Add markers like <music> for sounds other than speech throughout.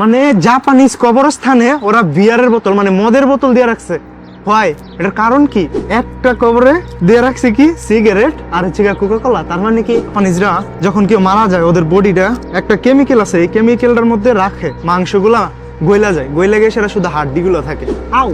মানে জাপানিজ কবরস্থানে ওরা বিয়ারের বোতল মানে মদের বোতল দিয়ে রাখছে। হয় এটার কারণ কি? একটা কবরে দিয়ে রাখছে কি? সিগারেট আর হচ্ছে কোকা কোলা তার মানে কি? জাপানিজরা যখন কেউ মারা যায়, ওদের বডিটা একটা কেমিক্যাল আছে। এই কেমিক্যালটার মধ্যে রাখে। মাংসগুলা গইলা যায়। গইলা গিয়ে সেটা শুধু হাড্ডিগুলো থাকে। আউ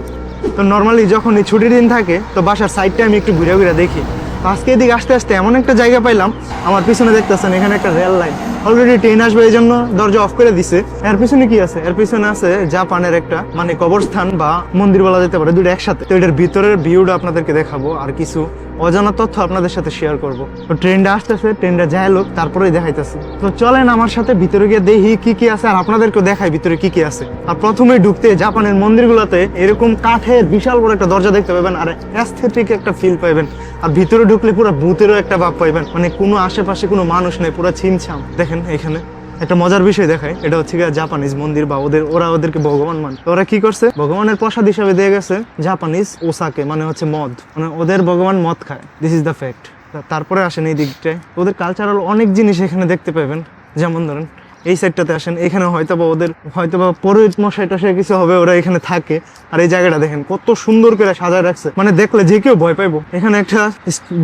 তো নর্মালি যখন এই ছুটির দিন থাকে, তো বাসার সাইডটা আমি একটু ঘুরে ঘুরে দেখি। আজকে এদিকে আসতে আসতে এমন একটা জায়গা পাইলাম, আমার পিছনে দেখতেছেন এখানে একটা রেল লাইন অলরেডি ট্রেন আসবে এই জন্য দরজা অফ করে দিছে। এর পিছনে কি আছে? এর পিছনে আছে জাপানের একটা মানে কবরস্থান বা মন্দির বলা যেতে পারে দুটো একসাথে। তো এটার ভিতরের ভিউটা আপনাদেরকে দেখাবো আর কিছু অজানা তথ্য আপনাদের সাথে শেয়ার করব। তো ট্রেনটা আসতেছে ট্রেনটা যায় লোক তারপরেই দেখাইতেছে। তো চলেন আমার সাথে ভিতরে গিয়ে দেখি কি কি আছে, আর আপনাদেরকেও দেখাই ভিতরে কি কি আছে। আর প্রথমে ঢুকতে জাপানের মন্দিরগুলোতে এরকম কাঠের বিশাল বড় একটা দরজা দেখতে পাবেন, আর অ্যাস্থেটিক একটা ফিল পাইবেন। আর ভিতরে ঢুকলে পুরো ভূতেরও একটা ভাব পাইবেন মানে কোনো আশেপাশে কোনো মানুষ নেই, পুরো ছিমছাম। দেখেন এখানে। একটা মজার বিষয় দেখায় এটা হচ্ছে জাপানিজ মন্দির বা ওদের, ওরা ওদেরকে ভগবান মানে। ওরা কি করছে? ভগবানের প্রসাদ হিসাবে দিয়ে গেছে জাপানিজ ওসাকে মানে হচ্ছে মদ। মানে ওদের ভগবান মদ খায়। দিস ইজ দ্য ফ্যাক্ট তারপরে আসেন এই দিকটায়। ওদের কালচারাল অনেক জিনিস এখানে দেখতে পাবেন। যেমন ধরেন এই সাইডটাতে আসেন এখানে হয়তো বা ওদের হয়তো বা পরোহিত মশাই টশাই কিছু হবে, ওরা এখানে থাকে। আর এই জায়গাটা দেখেন, কত সুন্দর করে সাজায় রাখছে। মানে দেখলে যে কেউ ভয় পাইবো। এখানে একটা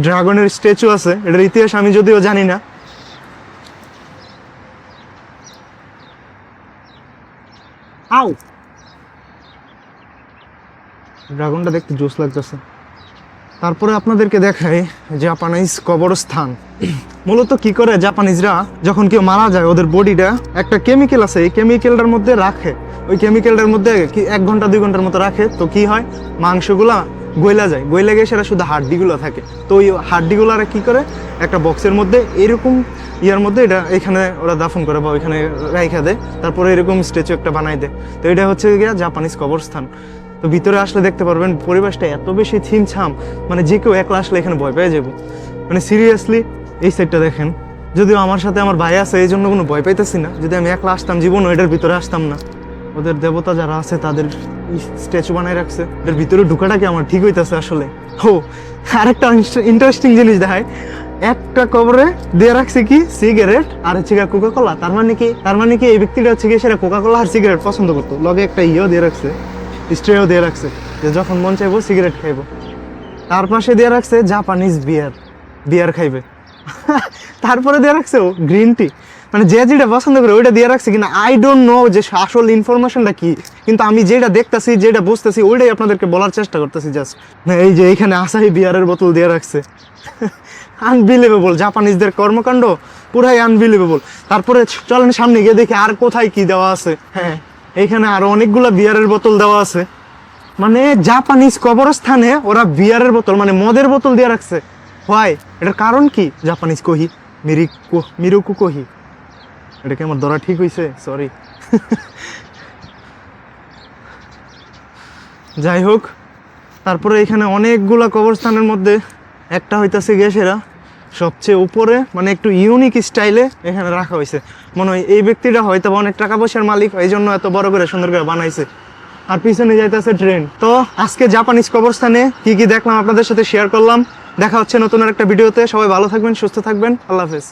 ড্রাগনের স্ট্যাচু আছে, এটার ইতিহাস আমি যদিও জানি না। আউ! ড্রাগনটা দেখতে জোস লাগতেছে। তারপরে আপনাদেরকে দেখাই জাপানিজ কবরস্থান। মূলত কি করে জাপানিজরা যখন কেউ মারা যায়, ওদের বডিটা একটা কেমিক্যাল আছে, এই কেমিক্যালটার মধ্যে রাখে। ওই কেমিক্যালটার মধ্যে কি এক ঘণ্টা, দুই ঘণ্টার মতো রাখে। তো কি হয়? মাংসগুলা গইলা যায়। গইলা গিয়ে সেটা শুধু হাড্ডিগুলো থাকে। তো ওই হাড্ডিগুলারা কি করে? একটা বক্সের মধ্যে এরকম ইয়ার মধ্যে এটা এখানে ওরা দাফন করে বা ওইখানে রাইখা দেয়। তারপরে এরকম স্ট্যাচু একটা বানাই দেয়। তো এটা হচ্ছে গিয়া জাপানিজ কবরস্থান। তো ভিতরে আসলে দেখতে পারবেন পরিবেশটা এত বেশি ছিমছাম মানে যে কেউ একলা আসলে এখানে ভয় পেয়ে যাব। মানে সিরিয়াসলি এই সাইডটা দেখেন। যদিও আমার সাথে আমার ভাই আছে, এই জন্য কোনো ভয় পাইতেছি না। যদি আমি একলা আসতাম জীবন এটার ভিতরে আসতাম না। ওদের দেবতা যারা আছে, তাদের স্ট্যাচু বানায় রাখছে। এটার ভিতরে ঢুকাটা কি আমার ঠিক হইতেছে আসলে? ও আরেকটা ইন্টারেস্টিং জিনিস দেখায় একটা কবরে দিয়ে রাখছে কি? সিগারেট আর হচ্ছে গিয়ে কোকা কোলা তার মানে কি? তার মানে কি এই ব্যক্তিটা হচ্ছে গিয়ে সেটা কোকা কোলা আর সিগারেট পছন্দ করতো। লগে একটা ইয়েও দিয়ে রাখছে স্ট্রেও দিয়ে রাখছে, যে যখন মন চাইব সিগারেট খাইবো। তার পাশে দিয়ে রাখছে জাপানিজ বিয়ার বিয়ার খাইবে। <laughs> তারপরে দিয়ে রাখছে ও গ্রিন টি মানে যে যেটা পছন্দ করে ওইটা দিয়ে রাখছে কিনা আই ডোন্ট নো যে আসল ইনফরমেশনটা কি। কিন্তু আমি যেটা দেখতাছি, যেটা বুঝতেছি, ওইটাই আপনাদেরকে বলার চেষ্টা করতেছি জাস্ট এই যে এইখানে আসাহি বিয়ারের বোতল দিয়ে রাখছে। <laughs> আনবিলিভেবল জাপানিজদের কর্মকাণ্ড পুরাই আনবিলিভেবল তারপরে চলেন সামনে গিয়ে দেখি আর কোথায় কি দেওয়া আছে। হ্যাঁ এইখানে আরও অনেকগুলো বিয়ারের বোতল দেওয়া আছে। মানে জাপানিজ কবরস্থানে ওরা বিয়ারের বোতল মানে মদের বোতল দিয়ে রাখছে। হয় এটার কারণ কি? জাপানিজ কহি, মিরি মিরুকু কহি। এটা কি আমার ধরা ঠিক হয়েছে সরি যাই হোক, তারপরে এখানে অনেকগুলা কবরস্থানের মধ্যে একটা হইতাছে গ্যাসেরা সবচেয়ে উপরে মানে একটু ইউনিক স্টাইলে এখানে রাখা হয়েছে মনে হয় এই ব্যক্তিটা হয়তো অনেক টাকা পয়সার মালিক এই জন্য এত বড় করে সুন্দর করে বানাইছে। আর পিছনে যাইতেছে ট্রেন। তো আজকে জাপানিজ কবরস্থানে কি কি দেখলাম আপনাদের সাথে শেয়ার করলাম। দেখা হচ্ছে নতুন আর একটা ভিডিওতে। সবাই ভালো থাকবেন সুস্থ থাকবেন। আল্লাহ হাফেজ।